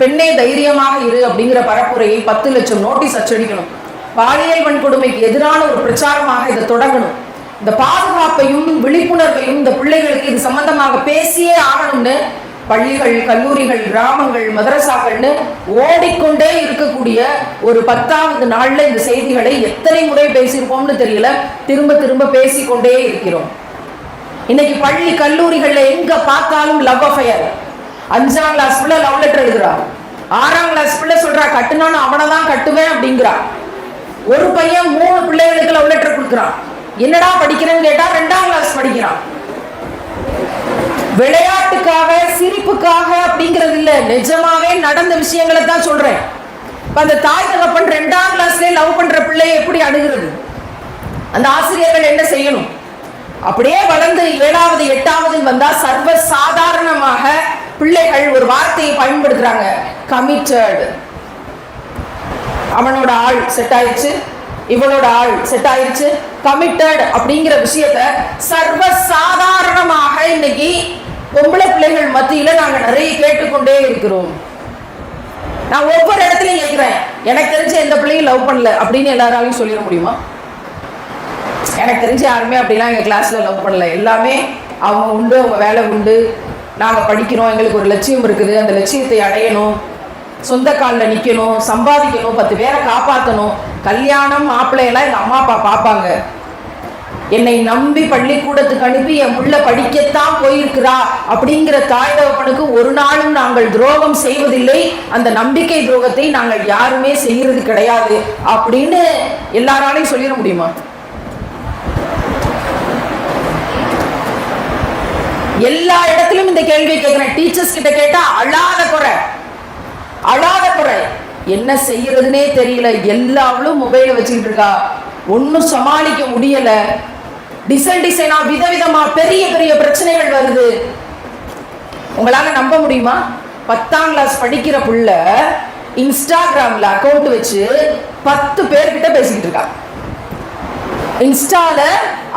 பெண்ணே தைரியமாக இரு அப்படிங்கிற பரப்புரையை பத்து லட்சம் நோட்டீஸ் அச்சடிக்கணும். பாலியல் வன்கொடுமைக்கு எதிரான ஒரு பிரச்சாரமாக இதை தொடங்கணும். இந்த பாதுகாப்பையும் விழிப்புணர்வையும் இந்த பிள்ளைகளுக்கு இது சம்பந்தமாக பேசியே ஆகணும்னு பள்ளிகள் கல்லூரிகள் கிராமங்கள் மதரசாக்கள்னு ஓடிக்கொண்டே இருக்கக்கூடிய ஒரு பத்தாவது நாள்ல இந்த செய்திகளை எத்தனை முறை பேசியிருப்போம்னு தெரியல. திரும்ப திரும்ப பேசிக்கொண்டே இருக்கிறோம். இன்னைக்கு பள்ளி கல்லூரிகள்ல எங்க பார்த்தாலும் லவ் அஃபயர் அஞ்சாம் கிளாஸ் பிள்ளை லவ் லெட்டர் எழுதுறா. ஆறாம் கிளாஸ் பிள்ளை சொல்றா கட்டுனாலும் அவனை தான் கட்டுவேன் அப்படிங்கிறா. ஒரு பையன் மூணு பிள்ளைகளுக்கு லவ் லெட்டர் கொடுக்குறான். என்னடா படிக்கிறேன்னு கேட்டா ரெண்டாம் கிளாஸ் படிக்கிறான். விளையாட்டுக்காக சிரிப்புக்காக அப்படிங்கிறது இல்ல. நிஜமாவே நடந்த விஷயங்களை தான் சொல்றேன். அந்த தாய் தகப்பன் ரெண்டாம் கிளாஸ்லயே லவ் பண்ற பிள்ளையை எப்படி அணுகிறது? அந்த ஆசிரியர்கள் என்ன செய்யணும்? அப்படியே வளர்ந்து ஏழாவது எட்டாவது வந்தா சர்வ சாத பிள்ளைகள் ஒரு வார்த்தையை பயன்படுத்துறாங்க. கமிட்டட் அவனோட ஆள் செட் ஆயிடுச்சு. இவனோட ஆள் செட் ஆயிடுச்சு. கமிட்டட் அப்படிங்கிற விஷயத்த சர்வ சாதாரணமாக இன்னைக்கு பொம்பளை பிள்ளைகள் மத்தியில நாங்க நிறைய கேட்டுக்கொண்டே இருக்கிறோம். நான் ஒவ்வொரு இடத்துலையும் கேட்கிறேன் எனக்கு தெரிஞ்ச எந்த பிள்ளையும் லவ் பண்ணல அப்படின்னு எல்லாராலையும் சொல்லிட முடியுமா? எனக்கு தெரிஞ்ச யாருமே அப்படிலாம் எங்கள் கிளாஸில் லவ் பண்ணல. எல்லாமே அவங்க உண்டு அவங்க வேலை உண்டு. நாங்கள் படிக்கிறோம் எங்களுக்கு ஒரு லட்சியம் இருக்குது. அந்த லட்சியத்தை அடையணும். சொந்த காலில் நிற்கணும் சம்பாதிக்கணும் பத்து பேரை காப்பாற்றணும் கல்யாணம் மாப்பிள்ளையெல்லாம் எங்கள் அம்மா அப்பா பார்ப்பாங்க என்னை நம்பி பள்ளிக்கூடத்துக்கு அனுப்பி என் உள்ள படிக்கத்தான் போயிருக்கிறா அப்படிங்கிற தாய் தகப்பனுக்கு ஒரு நாளும் நாங்கள் துரோகம் செய்வதில்லை. அந்த நம்பிக்கை துரோகத்தை நாங்கள் யாருமே செய்யறது கிடையாது அப்படின்னு எல்லாராலையும் சொல்லிட முடியுமா? எல்லா இடத்திலும் இந்த கேள்வியை கேட்கிறேன். டீச்சர்ஸ் கிட்ட கேட்டா அழாத குறை. அழாத குறை. என்ன செய்யறதுனே தெரியல. எல்லாவளும் மொபைல வச்சுக்கிட்டு இருக்கா. ஒன்றும் சமாளிக்க முடியல. டிசைன் டிசைனா விதவிதமா பெரிய பெரிய பிரச்சனைகள் வருது. உங்களால நம்ப முடியுமா? பத்தாம் கிளாஸ் படிக்கிற புள்ள இன்ஸ்டாகிராம்ல அக்கௌண்ட் வச்சு பத்து பேர்கிட்ட பேசிக்கிட்டு இருக்கா. இன்ஸ்டால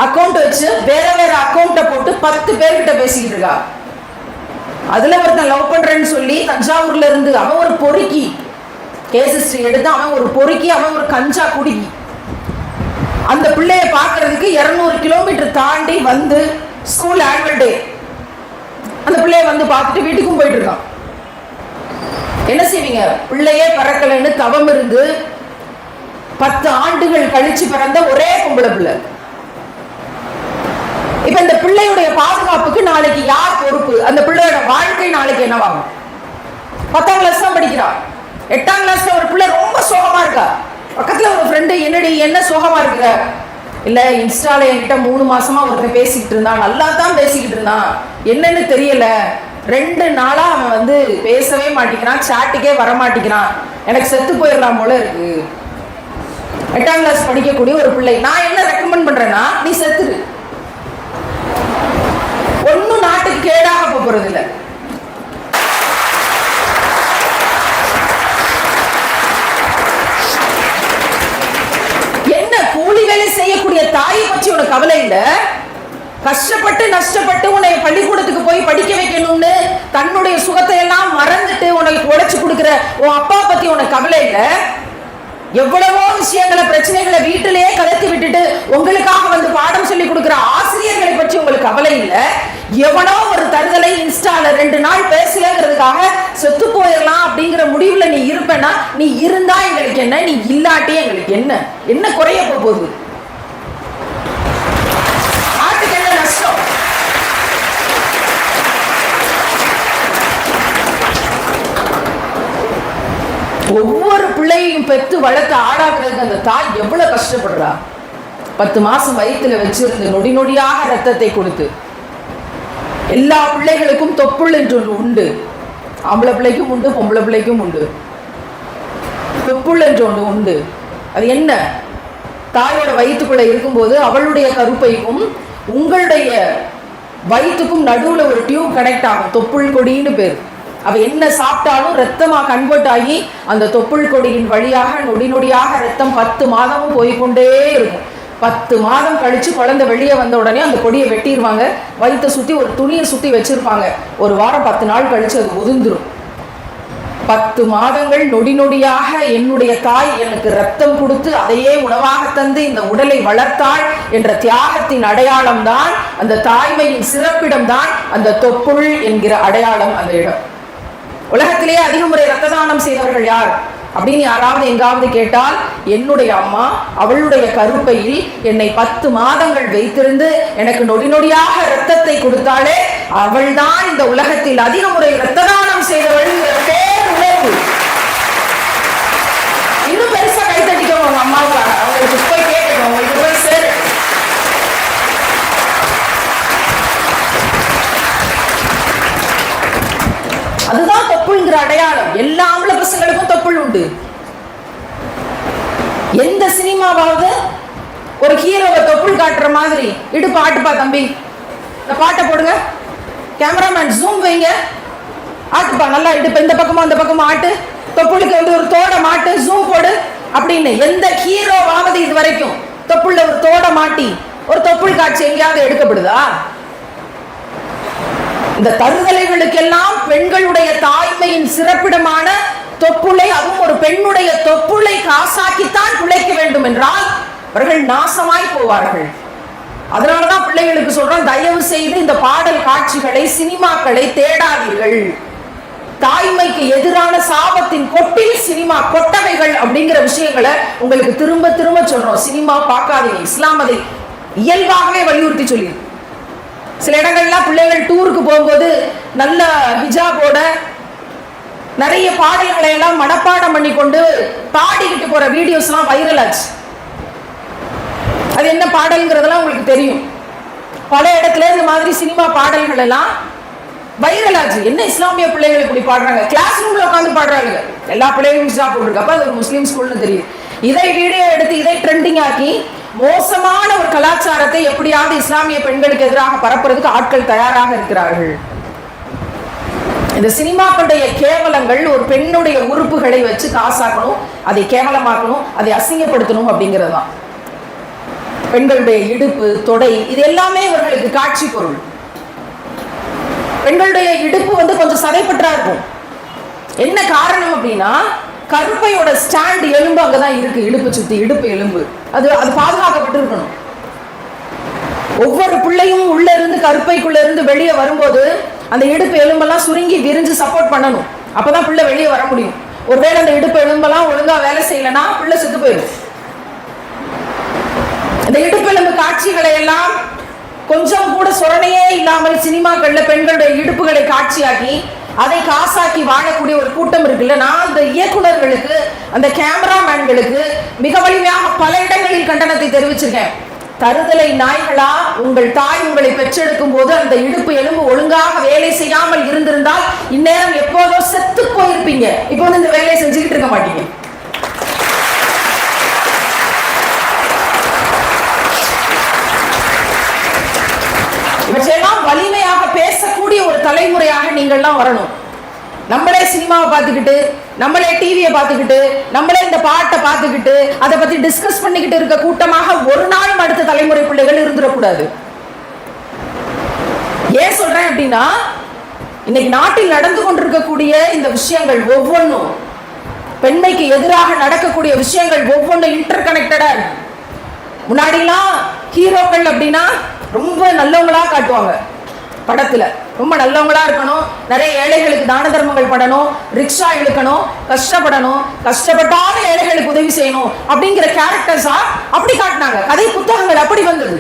அக்கௌண்ட் வச்சு வேற வேற அக்கௌண்ட்டை போட்டு பத்து பேர்கிட்ட பேசிக்கிட்டு இருக்கா. அதுல ஒருத்தன் லவ் பண்றேன்னு சொல்லி தஞ்சாவூர்ல இருந்து அவன் ஒரு பொறுக்கி. கேசஸ்ட்ரி எடுத்து அவன் ஒரு பொறுக்கி அவன் ஒரு கஞ்சா குடுக்கி. அந்த பிள்ளைய பார்க்கறதுக்கு இருநூறு கிலோமீட்டர் தாண்டி வந்து ஸ்கூல் ஆனுவல் டே அந்த பிள்ளைய வந்து பார்த்துட்டு வீட்டுக்கும் போயிட்டு இருக்கான். என்ன செய்வீங்க? பிள்ளையே பறக்கலைன்னு தவம் இருந்து பத்து ஆண்டுகள் கழிச்சு பிறந்த ஒரே பொம்பளை பிள்ளை. இப்ப இந்த பிள்ளையுடைய பாதுகாப்புக்கு நாளைக்கு யார் பொறுப்பு? அந்த பிள்ளையோட வாழ்க்கை நாளைக்கு என்னவாகும்? பத்தாம் கிளாஸ் தான் படிக்கிறான் எட்டாம் கிளாஸ்ல ஒரு பிள்ளை ரொம்ப சோகமா இருக்கா? பக்கத்துல ஒரு ஃப்ரெண்டு என்னடி என்ன சோகமா இருக்கிற இல்ல இன்ஸ்டால என்கிட்ட மூணு மாசமா ஒருத்தன் பேசிக்கிட்டு இருந்தான். நல்லா தான் பேசிக்கிட்டு இருந்தான். என்னன்னு தெரியல. ரெண்டு நாளா அவன் வந்து பேசவே மாட்டேங்கிறான் சாட்டுக்கே வர மாட்டேங்கிறான் எனக்கு செத்து போயிடலாம் போல இருக்கு. எட்டாம் கிளாஸ் படிக்கக்கூடிய ஒரு பிள்ளை. நான் என்ன ரெக்கமெண்ட் பண்றேன்னா நீ செத்துரு. ஒன்னும் நாட்டுக்கு கேடாக போறது இல்ல என்ன கூலி வேலை செய்யக்கூடிய தாயை பற்றி உனக்கு கவலை இல்ல? கஷ்டப்பட்டு நஷ்டப்பட்டு உன்னை பள்ளிக்கூடத்துக்கு போய் படிக்க வைக்கணும்னு தன்னுடைய சுகத்தை எல்லாம் மறந்துட்டு உனக்கு உழைச்சு கொடுக்குற உன் அப்பா பத்தி உனக்கு கவலை இல்லை? எவ்வளவோ விஷயங்களை பிரச்சனைகளை வீட்டிலேயே கலத்தி விட்டுட்டு உங்களுக்காக வந்து பாடம் சொல்லி கொடுக்குற ஆசிரியர்களை பற்றி உங்களுக்கு கவலை இல்லை? எவனோ ஒரு தருதலை இன்ஸ்டால ரெண்டு நாள் பேசலங்கிறதுக்காக செத்து போயிடலாம் அப்படிங்கிற முடிவுல நீ இருப்பேன்னா நீ இருந்தா எங்களுக்கு என்ன நீ இல்லாட்டி எங்களுக்கு என்ன? என்ன குறைய போகுது நாட்டுக்கு என்ன நஷ்டம் ஒவ்வொரு பிள்ளையையும் பெற்று வளர்த்து ஆடாக்குறதுக்கு அந்த தாய் எவ்வளவு கஷ்டப்படுறா? பத்து மாசம் வயிற்றில் வச்சிருந்து நொடி நொடியாக ரத்தத்தை கொடுத்து எல்லா பிள்ளைகளுக்கும் தொப்புள் என்று ஒன்று உண்டு. ஆம்பளை பிள்ளைக்கும் உண்டு பொம்பளை பிள்ளைக்கும் உண்டு. தொப்புள் என்று ஒன்று உண்டு. அது என்ன? தாயோட வயிற்றுக்குள்ளே இருக்கும்போது அவளுடைய கருப்பைக்கும் உங்களுடைய வயிற்றுக்கும் நடுவுல ஒரு டியூப் கனெக்ட் ஆகும். தொப்புள் கொடின்னு பேர். அவ என்ன சாப்பிட்டாலும் ரத்தமா கன்வெர்ட் ஆகி அந்த தொப்புள் கொடியின் வழியாக நொடி நொடியாக ரத்தம் பத்து மாதமும் போய்க்கொண்டே இருக்கும். பத்து மாதம் கழிச்சு குழந்தை வெளியே வந்த உடனே அந்த கொடியை வெட்டிடுவாங்க வயிற்றை சுத்தி ஒரு துணியை சுத்தி வச்சிருப்பாங்க. ஒரு வாரம் பத்து நாள் கழித்து அது உதிர்ந்துடும் பத்து மாதங்கள் நொடி நொடியாக என்னுடைய தாய் எனக்கு ரத்தம் கொடுத்து அதையே உணவாக தந்து இந்த உடலை வளர்த்தாள் என்ற தியாகத்தின் அடையாளம் தான் அந்த தாய்மையின் சிறப்பிடம் தான் அந்த தொப்புள் என்கிற அடையாளம் அந்த இடம். உலகத்திலேயே அதிக முறை ரத்த தானம் செய்தவர்கள் யார்? அப்படின்னு யாராவது எங்காவது கேட்டால் என்னுடைய அம்மா அவளுடைய கருப்பையில் என்னை பத்து மாதங்கள் வைத்திருந்து எனக்கு நொடி நொடியாக ரத்தத்தை கொடுத்தாலே அவள்தான் இந்த உலகத்தில் அதிக முறை ரத்த தானம் செய்தவள் பேர் உழைப்பு இன்னும் பெருசா கைத்தட்டிக்கோங்க உங்க அம்மாவுக்காக அவங்களுக்கு போய் கேட்கணும் உங்களுக்கு போய் சேரு அதுதான் தொப்புள்ங்கிற அடையாளம். எல்லா ஆம்பளை பசங்களுக்கும் தொப்புள் உண்டு. எந்த சினிமாவாவது ஒரு ஹீரோவை தொப்புள் காட்டுற மாதிரி இடு பாட்டுப்பா தம்பி. இந்த பாட்டை போடுங்க. கேமராமேன் ஜூம் வைங்க. ஆட்டுப்பா நல்லா இடுப்பு இந்த பக்கமும் அந்த பக்கமும் ஆட்டு. தொப்புளுக்கு வந்து ஒரு தோட மாட்டு ஜூம் போடு. அப்படின்னு எந்த ஹீரோவாவது இது வரைக்கும் தொப்புள்ள ஒரு தோட மாட்டி ஒரு தொப்புள் காட்சி எங்கேயாவது எடுக்கப்படுதா? இந்த தருதலைகளுக்கெல்லாம் பெண்களுடைய தாய்மையின் சிறப்பிடமான தொப்புளை அதுவும் ஒரு பெண்ணுடைய தொப்புளை காசாக்கித்தான் பிழைக்க வேண்டும் என்றால் அவர்கள் நாசமாய் போவார்கள். அதனாலதான் பிள்ளைகளுக்கு சொல்றோம் தயவு செய்து இந்த பாடல் காட்சிகளை சினிமாக்களை தேடாதீர்கள். தாய்மைக்கு எதிரான சாபத்தின் கொட்டில் சினிமா கொட்டவைகள் அப்படிங்கிற விஷயங்களை உங்களுக்கு திரும்ப திரும்ப சொல்றோம். சினிமா பார்க்காதீங்க இஸ்லாம் அதை இயல்பாகவே வலியுறுத்தி சொல்லியிருக்கோம் சில இடங்கள்லாம் பிள்ளைகள் டூருக்கு போகும்போது நல்ல ஹிஜாபோட நிறைய பாடல்களை எல்லாம் மனப்பாடம் பண்ணி கொண்டு பாடிக்கிட்டு போற வீடியோஸ்லாம் வைரல் ஆச்சு. அது என்ன பாடல்ங்கிறதெல்லாம் உங்களுக்கு தெரியும். பல இடத்துல இந்த மாதிரி சினிமா பாடல்கள் எல்லாம் வைரல் ஆச்சு. என்ன இஸ்லாமிய பிள்ளைகள் இப்படி பாடுறாங்க? கிளாஸ் ரூம்ல உட்காந்து பாடுறாங்க. எல்லா பிள்ளைகளும் ஹிஜாப் போட்டிருக்கு. அப்ப அது ஒரு முஸ்லீம் ஸ்கூல்னு தெரியும் இதை வீடியோ எடுத்து இதை ட்ரெண்டிங் ஆக்கி மோசமான ஒரு கலாச்சாரத்தை எப்படியாவது இஸ்லாமிய பெண்களுக்கு எதிராக பரப்புறதுக்கு ஆட்கள் தயாராக இருக்கிறார்கள். இந்த சினிமாக்களுடைய கேவலங்கள் ஒரு பெண்ணுடைய உறுப்புகளை வச்சு காசாக்கணும் அதை கேவலமாக்கணும் அதை அசிங்கப்படுத்தணும் அப்படிங்கிறது தான். பெண்களுடைய இடுப்பு தொடை இது எல்லாமே இவர்களுக்கு காட்சி பொருள். பெண்களுடைய இடுப்பு வந்து கொஞ்சம் சதைப்பற்றா இருக்கும். என்ன காரணம் அப்படின்னா கருப்பையோட ஸ்டாண்ட் எலும்பு அங்கதான் இருக்கு. இடுப்பு சுத்தி இடுப்பு எலும்பு. அது அது பாதுகாக்கப்பட்டு இருக்கணும். ஒவ்வொரு பிள்ளையும் உள்ள இருந்து கருப்பைக்குள்ள இருந்து வெளியே வரும்போது அந்த இடுப்பு எலும்பெல்லாம் சுருங்கி விரிஞ்சு சப்போர்ட் பண்ணணும். அப்பதான் பிள்ளை வெளியே வர முடியும். ஒருவேளை அந்த இடுப்பு எலும்பெல்லாம் ஒழுங்கா வேலை செய்யலைன்னா பிள்ளை செத்து போயிடும். இந்த இடுப்பெலும்பு காட்சிகளை எல்லாம் கொஞ்சம் கூட சொரணையே இல்லாமல் சினிமாக்களில் பெண்களுடைய இடுப்புகளை காட்சியாக்கி அதை காசாக்கி வாழக்கூடிய ஒரு கூட்டம் இருக்குல்ல நான் அந்த இயக்குனர்களுக்கு அந்த கேமராமேன்களுக்கு மிக வலிமையாக பல இடங்களில் கண்டனத்தை தெரிவிச்சிருக்கேன். தருதலை நாய்களா உங்கள் தாய் உங்களை பெற்றெடுக்கும் போது அந்த இடுப்பு எலும்பு ஒழுங்காக வேலை செய்யாமல் இருந்திருந்தால் இந்நேரம் எப்போதோ செத்து போயிருப்பீங்க. இப்போ வந்து இந்த வேலையை செஞ்சுக்கிட்டு இருக்க மாட்டீங்க இவற்றையெல்லாம் வலிமையாக பேசக்கூடிய ஒரு தலைமுறையாக நீங்கள்லாம் வரணும். நம்மளே சினிமாவை பார்த்துக்கிட்டு நம்மளே டிவியை பார்த்துக்கிட்டு நம்மளே இந்த பாட்டை பார்த்துக்கிட்டு அதை பற்றி டிஸ்கஸ் பண்ணிக்கிட்டு இருக்க கூட்டமாக ஒரு நாளும் அடுத்த தலைமுறை பிள்ளைகள் இருந்துடக்கூடாது. ஏன் சொல்றேன் அப்படின்னா இன்னைக்கு நாட்டில் நடந்து கொண்டிருக்கக்கூடிய இந்த விஷயங்கள் ஒவ்வொன்றும் பெண்மைக்கு எதிராக நடக்கக்கூடிய விஷயங்கள் ஒவ்வொன்றும் இன்டர் கனெக்டடா முன்னாடிலாம் ஹீரோக்கள் அப்படின்னா ரொம்ப நல்லவங்களா காட்டுவாங்க படத்துல. ரொம்ப நல்லவங்களா இருக்கணும். நிறைய ஏழைகளுக்கு தான தர்மங்கள் பண்ணணும். ரிக்ஷா இழுக்கணும். கஷ்டப்படணும். கஷ்டப்பட்டாலும் ஏழைகளுக்கு உதவி செய்யணும். அப்படிங்கிற கேரக்டர்ஸா அப்படி காட்டினாங்க. கதை புத்தகங்கள் அப்படி வந்தது.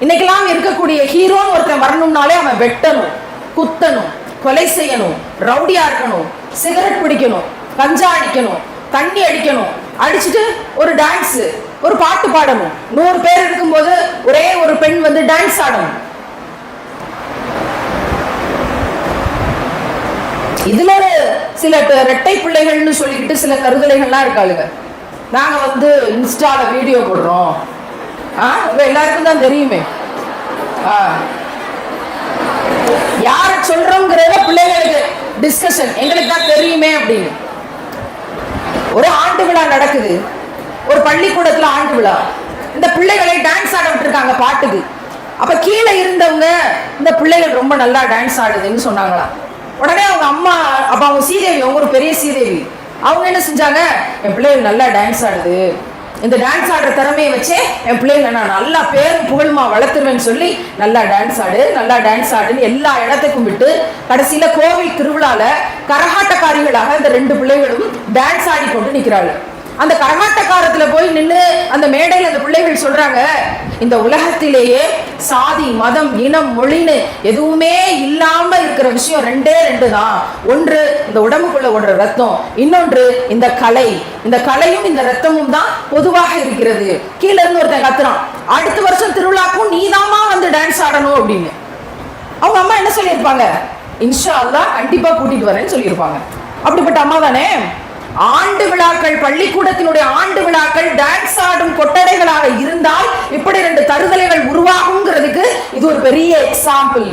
இன்னைக்கெல்லாம் இருக்கக்கூடிய ஹீரோன்னு ஒருத்தன் வரணும்னாலே அவன் வெட்டணும் குத்தணும் கொலை செய்யணும் ரவுடியா இருக்கணும் சிகரெட் பிடிக்கணும் கஞ்சா அடிக்கணும் தண்ணி அடிக்கணும் அடிச்சுட்டு ஒரு டான்ஸ் ஒரு பாட்டு பாடணும். நூறு பேர் இருக்கும்போது ஒரே ஒரு பெண் வந்து டான்ஸ் ஆடணும். இதுல ஒரு சில ரெட்டை பிள்ளைகள்னு சொல்லிக்கிட்டு சில கருதலைகள்லாம் இருக்காளுங்க. நாங்க வந்து இன்ஸ்டால வீடியோ போடுறோம். ஆ உங்க எல்லாருக்கும் தான் தெரியுமே. ஆ. யார சொல்றோங்கிறத பிள்ளைகளுக்கு டிஸ்கஷன் எங்களுக்கு தான் தெரியுமே அப்படின்னு. ஒரு ஆண்டு விழா நடக்குது. ஒரு பள்ளிக்கூடத்துல ஆண்டு விழா. இந்த பிள்ளைகளை டான்ஸ் ஆட விட்டுருக்காங்க பாட்டுக்கு. அப்ப கீழே இருந்தவங்க இந்த பிள்ளைகள் ரொம்ப நல்லா டான்ஸ் ஆடுதுன்னு சொன்னாங்களாம். உடனே அவங்க அம்மா அப்ப அவங்க சீதேவி அவங்க ஒரு பெரிய சீதேவி. அவங்க என்ன செஞ்சாங்க? என் பிள்ளைகள் நல்லா டான்ஸ் ஆடுது. இந்த டான்ஸ் ஆடுற திறமையை வச்சே என் பிள்ளைங்களை நான் நல்லா பேரும் புகழ்மா வளர்த்துருவேன்னு சொல்லி நல்லா டான்ஸ் ஆடு நல்லா டான்ஸ் ஆடுன்னு எல்லா இடத்துக்கும் விட்டு கடைசியில கோவில் திருவிழால கரகாட்டக்காரிகளாக இந்த ரெண்டு பிள்ளைகளும் டான்ஸ் ஆடி கொண்டு நிற்கிறாள் அந்த கரகாட்டக்காரத்துல போய் நின்று அந்த மேடையில் அந்த பிள்ளைகள் சொல்றாங்க இந்த உலகத்திலேயே சாதி மதம் இனம் மொழின்னு எதுவுமே இல்லாம இருக்கிற விஷயம் ரெண்டே ரெண்டு தான் ஒன்று இந்த உடம்புக்குள்ள ஓடுற ரத்தம் இன்னொன்று இந்த கலை. இந்த கலையும் இந்த ரத்தமும் தான் பொதுவாக இருக்கிறது. கீழே இருந்து ஒருத்தன் கத்துறான் அடுத்த வருஷம் திருவிழாக்கும் நீதாமா வந்து டான்ஸ் ஆடணும் அப்படின்னு. அவங்க அம்மா என்ன சொல்லியிருப்பாங்க? இன்ஷா அல்லா கண்டிப்பா கூட்டிட்டு வரேன்னு சொல்லியிருப்பாங்க. அப்படிப்பட்ட அம்மா தானே ஆண்டு விழாக்கள் பள்ளிக்கூடத்தினுடைய ஆண்டு விழாக்கள் டான்ஸ் ஆடும் கொட்டடைகளாக இருந்தால் இப்படி ரெண்டு தருதலைகள் உருவாகுங்கிறதுக்கு இது ஒரு பெரிய எக்ஸாம்பிள்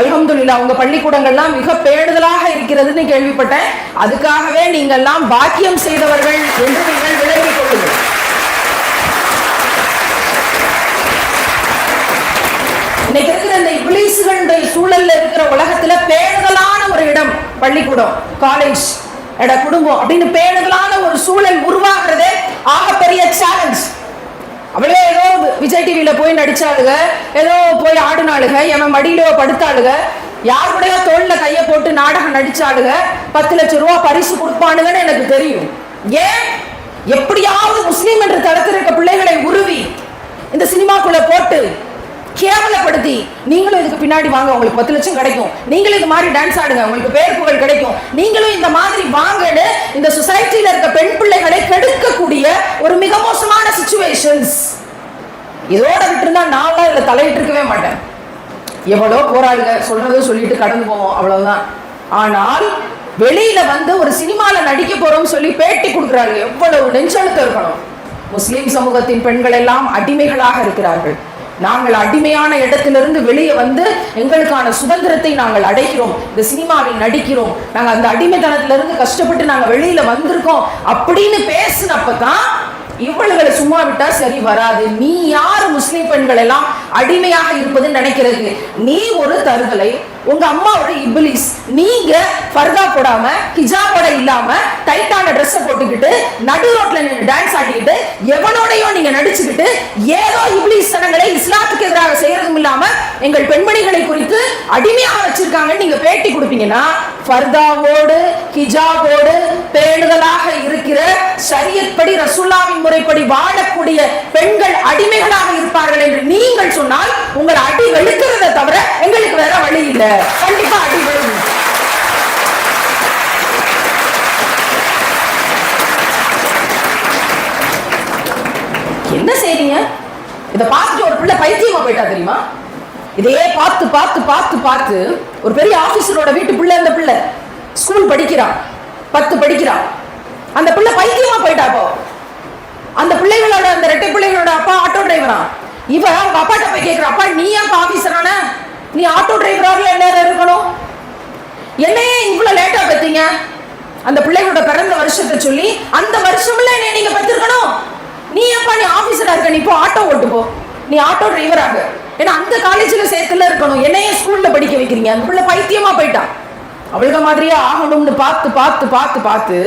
அல்ஹம்துல்லா உங்க பள்ளிக்கூடங்கள்லாம் மிக பேணுதலாக இருக்கிறதுன்னு கேள்விப்பட்டேன். அதுக்காகவே நீங்கெல்லாம் பாக்கியம் செய்தவர்கள் என்று நீங்கள் விளங்கிக் கொள்ளுங்கள். இன்னைக்கு இருக்கிற இந்த இப்ளீஸ்களுடைய சூழல்ல இருக்கிற உலகத்துல பேணுதலான ஒரு இடம் பள்ளிக்கூடம் காலேஜ் எட குடும்பம் அப்படின்னு பேணுதலான ஒரு சூழல் உருவாக்குறதே ஆகப்பெரிய சேலஞ்ச் அவளே ஏதோ விஜய் டிவியில போய் நடிச்சாளுக ஏதோ போய் ஆடினாளுக எவன் மடியிலோ படுத்தாளுக யார் கூடயோ தோல்ல கைய போட்டு நாடகம் நடிச்சாளுக பத்து லட்சம் ரூபா பரிசு கொடுப்பானுங்கன்னு எனக்கு தெரியும். ஏன்? எப்படியாவது முஸ்லீம் என்ற தளத்தில் இருக்க பிள்ளைகளை உருவி இந்த சினிமாக்குள்ள போட்டு கேவலப்படுத்தி நீங்களும் இதுக்கு பின்னாடி வாங்க உங்களுக்கு பத்து லட்சம் கிடைக்கும். நீங்களும் இது மாதிரி டான்ஸ் ஆடுங்க உங்களுக்கு பேர் புகழ் கிடைக்கும். நீங்களும் இந்த மாதிரி வாங்கன்னு இந்த சொசைட்டியில் இருக்க பெண் பிள்ளைகளை கெடுக்கக்கூடிய ஒரு மிக மோசமான சுச்சுவேஷன்ஸ் இதோட விட்டுருந்தா நான்லாம் இதில் தலையிட்டு இருக்கவே மாட்டேன். எவ்வளோ போராடுங்க சொல்றதும் சொல்லிட்டு கடந்து போவோம் அவ்வளவுதான். ஆனால் வெளியில வந்து ஒரு சினிமால நடிக்க போறோம் சொல்லி பேட்டி கொடுக்குறாங்க எவ்வளவு நெஞ்சழுத்தம் இருக்கணும். முஸ்லிம் சமூகத்தின் பெண்கள் எல்லாம் அடிமைகளாக இருக்கிறார்கள். நாங்கள் அடிமையான இடத்திலிருந்து வெளியே வந்து எங்களுக்கான சுதந்திரத்தை நாங்கள் அடைக்கிறோம் இந்த சினிமாவில் நடிக்கிறோம். நாங்கள் அந்த அடிமைத்தனத்திலிருந்து கஷ்டப்பட்டு நாங்கள் வெளியில வந்திருக்கோம். அப்படின்னு பேசினப்பதான் இவளுகளை சும்மா விட்டா சரி வராது. நீ யார் முஸ்லிம் பெண்கள் எல்லாம் அடிமையாக இருப்பதுன்னு நினைக்கிறது? நீ ஒரு தருதலை உங்க அம்மாவோட இபிலிஸ் நீங்க ஃபர்தா போடாம ஹிஜாபோட இல்லாம டைட்டான ட்ரெஸ் போட்டுக்கிட்டு நடு ரோட்ல நீங்க டான்ஸ் ஆடிக்கிட்டு எவனோடையோ நீங்க நடிச்சுக்கிட்டு ஏதோ இப்ளீஸ் சனங்களை இஸ்லாத்துக்கு எதிராக செய்யறதும் இல்லாம எங்கள் பெண்மணிகளை குறித்து அடிமையாக வச்சிருக்காங்கன்னு நீங்க பேட்டி கொடுப்பீங்கன்னா ஃபர்தாவோடு ஹிஜாபோடு பேணுதலாக இருக்கிற ஷரியத்படி ரசுல்லாவின் முறைப்படி வாழக்கூடிய பெண்கள் அடிமைகளாக இருப்பார்கள் என்று நீங்கள் சொன்னால் உங்கள் அடி வெளுக்கிறத தவிர எங்களுக்கு வேற வழி இல்லை கண்டிப்பா அடி விழும் என்ன செய்றீங்க இதை பார்த்துட்டு ஒரு பிள்ளை பைத்தியமா போயிட்டா தெரியுமா? இதையே பார்த்து பார்த்து பார்த்து பார்த்து ஒரு பெரிய ஆபீசரோட வீட்டு பிள்ளை அந்த பிள்ளை. ஸ்கூல் படிக்கிறான். பத்து படிக்கிறான். அந்த பிள்ளை பைத்தியமா போயிட்டா இப்போ. அந்த பிள்ளைகளோட அந்த ரெட்டை பிள்ளைகளோட அப்பா ஆட்டோ டிரைவரா இவ அவங்க அப்பாட்ட போய் கேட்கிற அப்பா நீ ஏன் ஆபீசரான நீ ஆட்டோ டிரைவராக என்ன இருக்கணும்? என்னையே இவ்வளவு லேட்டா பார்த்தீங்க அந்த பிள்ளைகளோட பிறந்த வருஷத்தை சொல்லி அந்த வருஷம்ல என்னை நீங்க பத்திருக்கணும். நீ ஏப்பா நீ ஆஃபீஸராக இருக்க? நீ இப்போ ஆட்டோ ஓட்டு போ. நீ ஆட்டோ டிரைவராக ஏன்னா அந்த காலேஜில் சேர்த்துல இருக்கணும். என்னையே ஸ்கூலில் படிக்க வைக்கிறீங்க. அந்த பிள்ளை பைத்தியமாக போயிட்டான் அவளுக்கு மாதிரியே ஆகணும்னு பார்த்து பார்த்து பார்த்து பார்த்து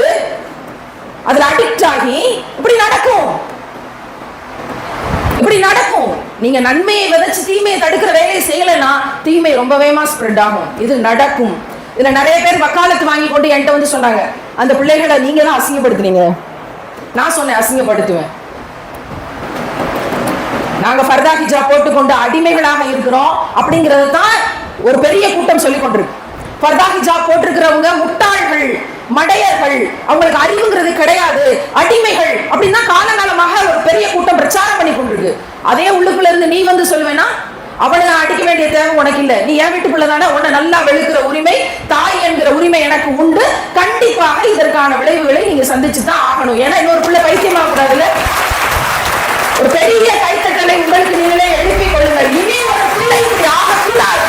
அதில் அடிக்ட் ஆகி இப்படி நடக்கும். இப்படி நடக்கும். நீங்க நன்மையை விதைச்சு தீமையை தடுக்கிற வேலையை செய்யலைன்னா தீமை ரொம்ப வேகமா ஸ்ப்ரெட் ஆகும். இது நடக்கும். இதுல நிறைய பேர் வக்காலத்து வாங்கி கொண்டு என்கிட்ட வந்து சொன்னாங்க அந்த பிள்ளைகளை நீங்க தான் அசிங்கப்படுத்துனீங்க. நான் சொன்னேன் அசிங்கப்படுத்துவேன். நாங்க ஃபர்தா ஹிஜா போட்டுக்கொண்டு அடிமைகளாக இருக்கிறோம் அப்படிங்கறது தான் ஒரு பெரிய கூட்டம் சொல்லி கொண்டிருக்கு. ஃபர்தா ஹிஜா போட்டிருக்கிறவங்க முட்டாள்கள் மடையர்கள் அவங்களுக்கு அறிவுங்கிறது கிடையாது அடிமைகள் அப்படின்னா காலகாலமாக ஒரு பெரிய கூட்டம் பிரச்சாரம் பண்ணி கொண்டிருக்கு. அதே உள்ளுக்குள்ள இருந்து நீ வந்து சொல்லுவேன்னா அவனை நான் அடிக்க வேண்டிய தேவை உனக்கு இல்ல. நீ என் வீட்டுக்குள்ள தானே உன்னை நல்லா வெளுக்கிற உரிமை தாய் என்கிற உரிமை எனக்கு உண்டு. கண்டிப்பாக இதற்கான விளைவுகளை நீங்க சந்திச்சு தான் ஆகணும். ஏன்னா இன்னொரு பிள்ளை பைத்தியமாக கை கேள்விகளை உங்களுக்கு நீங்களே எழுப்பிக் கொள்ளுங்கள். இனி ஒரு பிள்ளை ஆகக்கூடாது